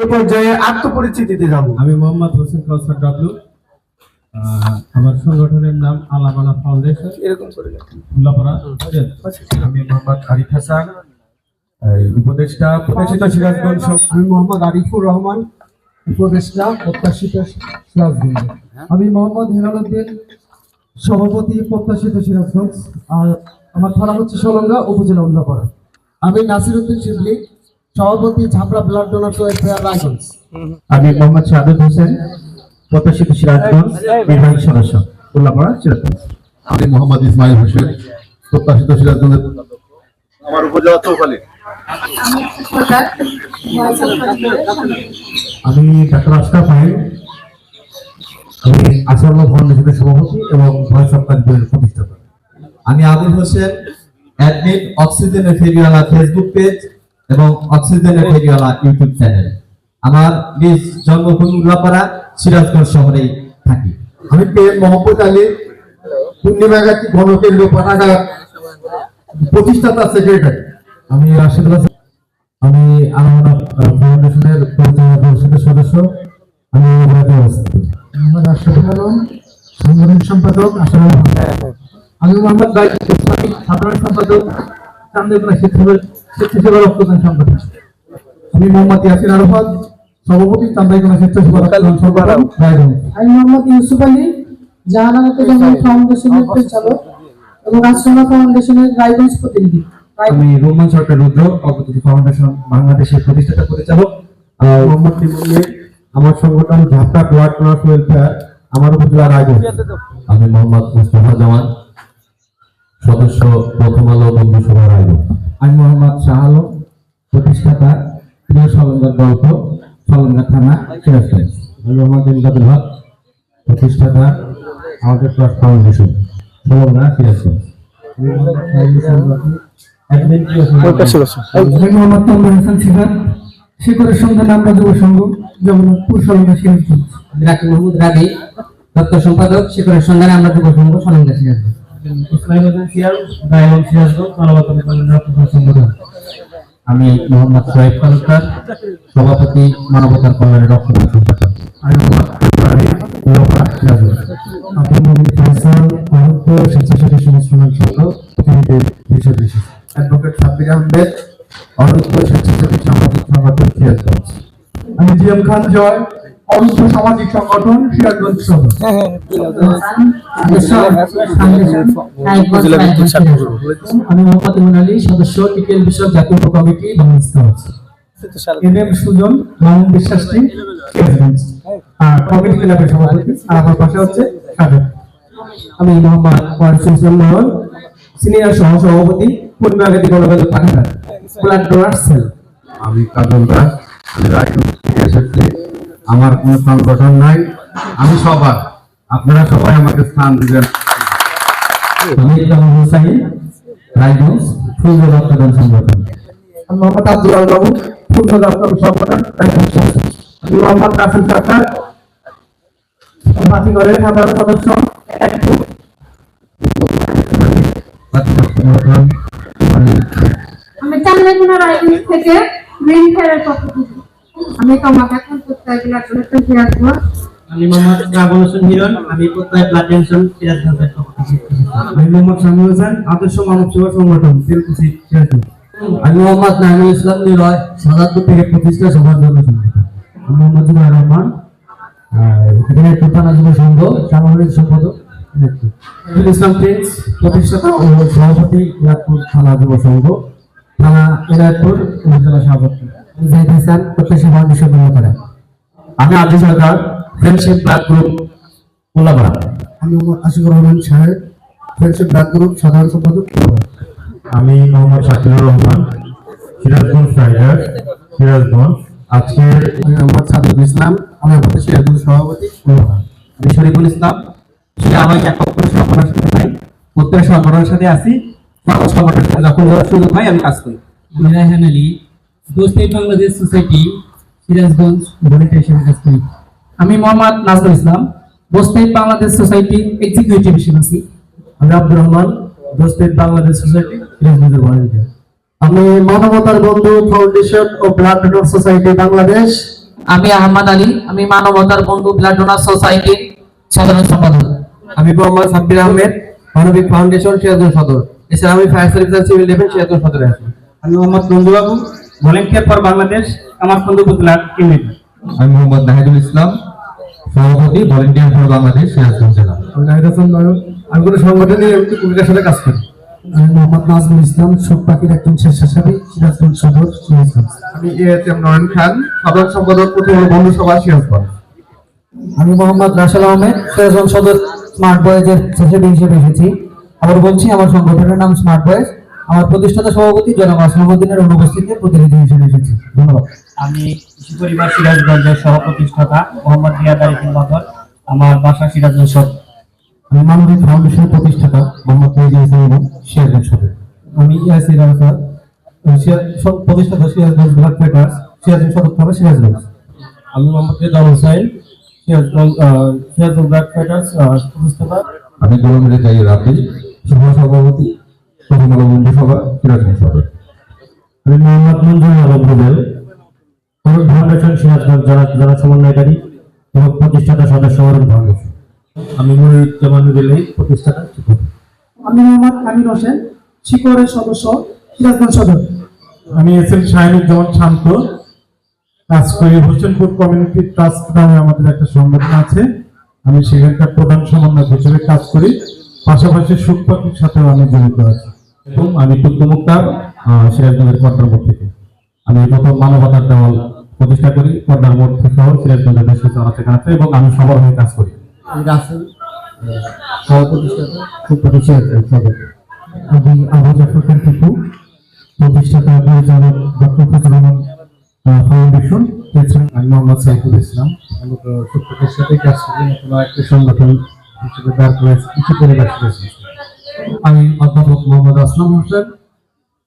এই পর্যায়ে আত্মপরিচিতিতে যাব। আমি মোহাম্মদ হোসেন কাউসার ডাবলু আমার সংগঠনের নাম ফাউন্ডেশন। এরকম করে। উল্লাপাড়া। আমি মোহাম্মদ আরিফ হাসান উপদেষ্টা সিরাজগঞ্জ আমি মোহাম্মদ আরিফুর রহমান উপদেষ্টা প্রত্যাশিত সিরাজগঞ্জ। আমি মোহাম্মদ হেলালুদ্দিন সভাপতি প্রত্যাশিত সিরাজগঞ্জ। আর আমার থানা হচ্ছে সলঙ্গা উপজেলা উল্লাপাড়া। আমি নাসিরুদ্দিন শিবলি সভাপতি Jhapra blood donor welfare Raiganj আমি মোহাম্মদ সাদুদ হোসেন প্রত্যাশিত সিরাজগঞ্জ নির্বাহী সদস্য উল্লাপাড়া সিরাজগঞ্জ। আমি মোহাম্মদ ইসমাইল হোসেন প্রত্যাশিত সিরাজগঞ্জের আমার উপজেলা চৌখালী আমি ডাক্তার আশরাফ ফাহিম আমি আসারুল্লাহ ফাউন্ডেশনের সভাপতি এবং ভয়েস অফ কাশ্মীরের প্রতিষ্ঠাতা। আমি আবির হোসেন অ্যাডমিন অক্সিজেন ফেরিওয়ালা ফেসবুক পেজ এবং অক্সিজেন ফেরিওয়ালা ইউটিউব চ্যানেল। আমার নিজ জন্মভূমি উল্লাপাড়া সিরাজগঞ্জ শহরেই থাকি। আমি পে মোহাম্মদ আলী পূর্ণিমা গাছি গণকেন্দ্র পাঠাগার প্রতিষ্ঠাতা সেক্রেটারি আমি রাশিদুল আমি আলামনা ফাউন্ডেশনের পরিচালনা পরিষদের সদস্য। আমি আশরাফুল আলম সাংগঠনিক সম্পাদক আসাম আমি মোহাম্মদ সাধারণ সম্পাদক চান্দেপুরা স্বেচ্ছাসেবা রক্তদান সংগঠন। আমি মোহাম্মদ ইয়াসির আরফাত সভাপতি চান্দাইকোনা স্বেচ্ছাসেবা রক্তদান সংগঠন আমি মোহাম্মদ ইউসুফ আলী জামান ফাউন্ডেশনের পরিচালক এবং আশ্রমা ফাউন্ডেশনের রায়গঞ্জ প্রতিনিধি। আমি রোমান সরকার রুদ্র অগ্রগতি ফাউন্ডেশন বাংলাদেশের প্রতিষ্ঠাতা পরিচালক। মোহাম্মদ আমার সংগঠন ঝাপটা ব্লাড ডোনার্স ওয়েলফেয়ার আমার উপজেলা রায়গঞ্জ। আমি মোহাম্মদ মুস্তফা জামান সদস্য প্রথম আলো বন্ধু সভা আয়োজন আমি মোহাম্মদ শাহ আলম প্রতিষ্ঠাতা প্রিয় সলঙ্গার গল্প সলঙ্গা থানা সিরাজগঞ্জ। আমি মোহাম্মদ ইমদাদুল হক প্রতিষ্ঠাতা আমাদের প্লাস ফাউন্ডেশন। সলঙ্গা সিরাজগঞ্জ আমি মোহাম্মদ হোসেন সলঙ্গা। সিফাত সন্ধানে আমরা যুব সংঘ জগন্নাথপুর সরকার সিরাজগঞ্জ। রাকি মাহমুদ রাবি দপ্তর সম্পাদক শিখরের সন্ধানে আমরা যুব সংঘ সিরাজগঞ্জ। ইসমাইল হোসেন সিয়াল ডায়মন্ড সিরাজগঞ্জ মানবতা সংগঠন আমি মোহাম্মদ সোহেব তালুকদার সভাপতি মানবতার সংগঠন আমি কল্যাণ আমি জিএম খান জয় সামাজিক সংগঠন সিরাজগঞ্জ সদর আমি মোহাম্মদ ইমন আলী সদস্য টিকেল বিষয়ক জাতীয় কমিটি বাংলাদেশ এনএম সুজন মামুন বিশ্বাসটি আর কমিটি ক্লাবের সভাপতি আর আমার পাশে হচ্ছে সাগর আমি মোহাম্মদ ওয়ারিসুল ইসলাম সিনিয়র সহ সভাপতি পূর্ণাগতি গণযোগাযোগ পাঠাগার ব্লাড ডোনার সেল। আমি কাজল দাস আমি রায়গঞ্জ থেকে এসেছি। আমার কোনো সংগঠন নাই। আমি সবার আপনারা সবাই আমাকে স্থান দিবেন। আমি রায়গঞ্জ ফুলজো রক্তদান সংগঠন। আমি মোহাম্মদ আব্দুল বাবু পূর্ণ দপ্তর সংগঠন রায়গঞ্জ সদর। আমি মোহাম্মদ রাসেল সরকার বাতিঘরের সাধারণ সদস্য আমি চান্দাইকুনা রায়গঞ্জ থেকে গ্রিন ফেয়ারের পক্ষ থেকে। আমি তোমাকে এখন প্রত্যেক লাগলে তো আসব আমি মোহাম্মদ রাবণ হোসেন হিরণ আমি প্রত্যয় ব্লাড টেনশন সিরাজগঞ্জের পক্ষ থেকে। আমি মোহাম্মদ শামীম হোসেন আদর্শ মানব সেবা সংগঠন তেলকুচি সিরাজগঞ্জ। আমি মোহাম্মদ নাইমুল ইসলাম নিলয় সাদাতপুর থেকে প্রতিষ্ঠা সমাজ সংগঠন আমি মোহাম্মদ জুবাইর রহমান এখানে প্রধান যুব সংঘ সামগ্রিক সম্পাদক নেতৃত্ব। ইসলাম প্রিন্স প্রতিষ্ঠাতা ও সভাপতি থানা যুব সংঘ থানা এনায়তপুর উপজেলা সভাপতি। জাহিদ হাসান প্রত্যাশী ফাউন্ডেশন করা আমি Adi Sarkar friendship blood group Ullapara আমি আশিকুর রহমান সাহেব ফ্রেন্ডশিপ ব্লাড গ্রুপ সাধারণ সম্পাদক আমি মোহাম্মদ শাকিরুর রহমান সিরাজগঞ্জ টাইগার সিরাজগঞ্জ। আজকের আমি মোহাম্মদ সাদুল ইসলাম আমি আমাদের সিরাজগঞ্জ সভাপতি আমি শরীফুল ইসলাম সে আমাকে এক পক্ষ সংগঠনের সাথে নাই প্রত্যেক সংগঠনের সাথে আছি। সকল সংগঠনের সাথে যখন সুযোগ হয় আমি কাজ করি। রায়হান আলী দোস্তে বাংলাদেশ সোসাইটি সিরাজগঞ্জ ভলেন্টিয়ার হিসেবে কাজ করি আমি মোহাম্মদ নাজরুল ইসলাম দোস্তে বাংলাদেশ সোসাইটি এক্সিকিউটিভ হিসেবে আছি। আমি আব্দুর রহমান দোস্তের বাংলাদেশ সোসাইটি সিরাজগঞ্জের ভলান্টিয়ার আমি মানবতার বন্ধু ফাউন্ডেশন ও ব্লাড ডোনার সোসাইটি বাংলাদেশ। আমি আহমদ আলী আমি মানবতার বন্ধু ব্লাড ডোনার সোসাইটির সাধারণ সম্পাদক। আমি মোহাম্মদ সাব্বির আহমেদ মানবিক ফাউন্ডেশন সিরাজগঞ্জ সদর। এছাড়া আমি fire service civil defence Sirajganj সদরে আছি। আমি মোহাম্মদ নন্দুবাবু ভলেন্টিয়ার ফর বাংলাদেশ আমার বন্ধু বুতলার আমি মোহাম্মদ নাহিদুল ইসলাম সভাপতি ভলেন্টিয়ার ফর বাংলাদেশ সিরাজগঞ্জ জেলা। আমি নাহিদ হাসান নয়ন আমি কোনো সংগঠনে কবিতার সাথে কাজ করি। আমি মোহাম্মদ নাজমুল ইসলাম সুখ পাখির একজন স্বেচ্ছাসেবী সিরাজগঞ্জ সদর সিরাজগঞ্জ। আমি এ এস এম নয়ন খান সাধারণ সম্পাদক প্রতিমূল বন্ধু সভা সিরাজগঞ্জ। আমি মোহাম্মদ রাসেল আহমেদ সিরাজগঞ্জ সদর স্মার্ট বয়েজের স্বেচ্ছাসেবী হিসেবে এসেছি। আবার বলছি আমার সংগঠনের নাম স্মার্ট বয়েজ। আমার প্রতিষ্ঠাতা সভাপতি জনাব আসলামউদ্দিনের অনুপস্থিতিতে প্রতিনিধি হিসেবে এসেছি। ধন্যবাদ। আমি কৃষি পরিবার সিরাজগঞ্জের সহ প্রতিষ্ঠাতা মোহাম্মদ রিয়াদ আলী বদর আমার বাসা সিরাজগঞ্জ সদর আমি মানবিক ফাউন্ডেশনের প্রতিষ্ঠাতা মোহাম্মদ মেজি হোসেন এবং সিরাজগঞ্জ সদর আমি ইয়াসির আলফাত প্রতিষ্ঠাতা সিরাজগঞ্জ ব্লাড ফেটার্স সিরাজগঞ্জ সদর থানা সিরাজগঞ্জ। আমি মোহাম্মদ রেজাউল হোসেন সিরাজগঞ্জ সিরাজগঞ্জ ব্লাড ফেটার্স প্রতিষ্ঠাতা। আমি গোলাম রেজাই রাব্বি সহ সভাপতি। সভা আমি মোহাম্মদ মঞ্জুর আলম রুবেল অরুণ ফাউন্ডেশন সিরাজগঞ্জ জেলা সমন্বয়কারী এবং প্রতিষ্ঠাতা সদস্য অরুণ ফাউন্ডেশন আমি মনিরুজ্জামান রুবেল প্রতিষ্ঠাতা আমি মোহাম্মদ আমির হোসেন শিকরের সদস্য সিরাজগঞ্জ সদর। আমি এস এম শাহিনুজ্জামান শান্ত। কাজ করি হোসেনপুর কমিউনিটি ট্রাস্ট নামে আমাদের একটা সংগঠন আছে। আমি সেখানকার প্রধান সমন্বয়ক হিসেবে কাজ করি। পাশাপাশি সুখ পাখির সাথেও আমি জড়িত আছি। এবং আমি টুকু মুক্তার সিরাজগঞ্জের পর্দার মোড় থেকে। আমি প্রথম মানবতার দেওয়াল প্রতিষ্ঠা করি পর্দার মোড় থেকে শহর সিরাজগঞ্জের বেশ কিছু সেখানে আছে এবং আমি সবার হয়ে কাজ করি। আমি রাসেল প্রতিষ্ঠাতা সুখ পাখি সিরাজগঞ্জ সদর আমি আবু জাফর খান টিপু প্রতিষ্ঠাতা পরিচালক ডক্টর ফজলুর ফাউন্ডেশন। আমি মোহাম্মদ সাইফুল ইসলাম। আমি তো সাথে কাজ করি নতুন একটা সংগঠন হিসেবে দাঁড় করেছি কিছু পরিবার আমি অধ্যাপক Mohammad Aslam Hossain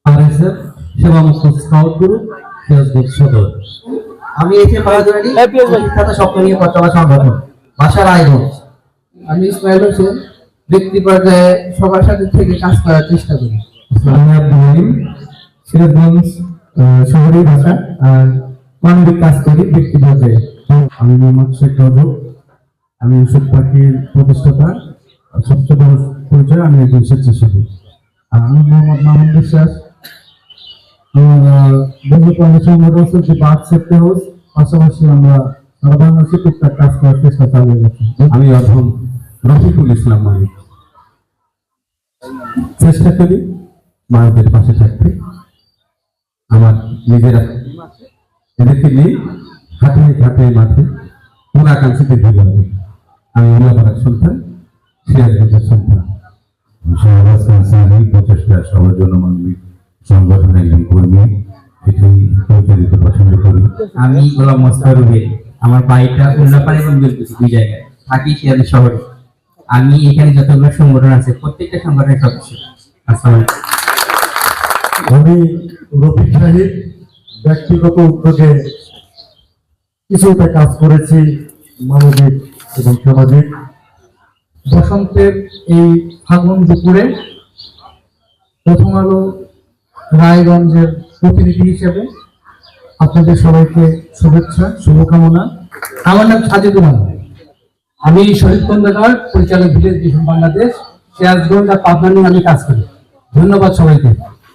R S F সেবামুক্ত scout group Sirajganj Sadar. আমি এসে বাহাদুরানি প্রতিষ্ঠাতা স্বপ্ন নিয়ে পতাকা সংগঠন বাসার আয়োজন। আমি ইসমাইল হোসেন ব্যক্তি পর্যায়ে সবার সাথে থেকে কাজ করার চেষ্টা করি। আমি আব্দুল সিরাজগঞ্জ ভাষা আর মানবিক কাজ করি ব্যক্তি পর্যায়ে। আমি মোহাম্মদ শেখ আমি ইউসুফ পাখির প্রতিষ্ঠাতা সবচেয়ে বড় পরিচয় আমি একজন স্বেচ্ছাসেবী আর আমি মোহাম্মদ মাহমুদ বিশ্বাস আমার বন্ধু ফাউন্ডেশন মোটর হচ্ছে বার্থ হাউস পাশাপাশি আমরা সারা বাংলাদেশে টুকটাক কাজ করার চেষ্টা চালিয়ে যাচ্ছি। আমি অধম রফিকুল ইসলাম মালিক চেষ্টা করি মানুষদের পাশে থাকতে। আমার নিজের এদেরকে নিয়ে হাতে হাতে মাঠে মূলাকাঙ্ক্ষিতে দিতে হবে আমি উল্লাপাড়ার সন্তান সিরাজগঞ্জের সন্তান। শাহবাজ প্রচেষ্টা সবার জন্য মানবিক সংগঠনের একজন কর্মী। এটাই পরিচয় দিতে পছন্দ করি। আমি গোলাম মোস্তার রুবেল আমার বাড়িটা উল্লাপাড়া এবং বেলকুচি দুই জায়গায়। থাকি সিরাজ শহরে। আমি এখানে যতগুলো সংগঠন আছে প্রত্যেকটা সংগঠনের সদস্য। আমি রফিক সাহিদ ব্যক্তিগত উদ্যোগে কিছুটা কাজ করেছি মানবিক এবং সামাজিক। বসন্তের এই ফাগুন দুপুরে প্রথম আলো রায়গঞ্জের প্রতিনিধি হিসেবে আপনাদের সবাইকে শুভেচ্ছা, শুভকামনা। আমার নাম সাজেদুল আমি শহীদ কন্দাকার পরিচালক বিদেশ বাংলাদেশ। সিরাজগঞ্জ আর পাবনা নিয়ে আমি কাজ করি। ধন্যবাদ সবাইকে।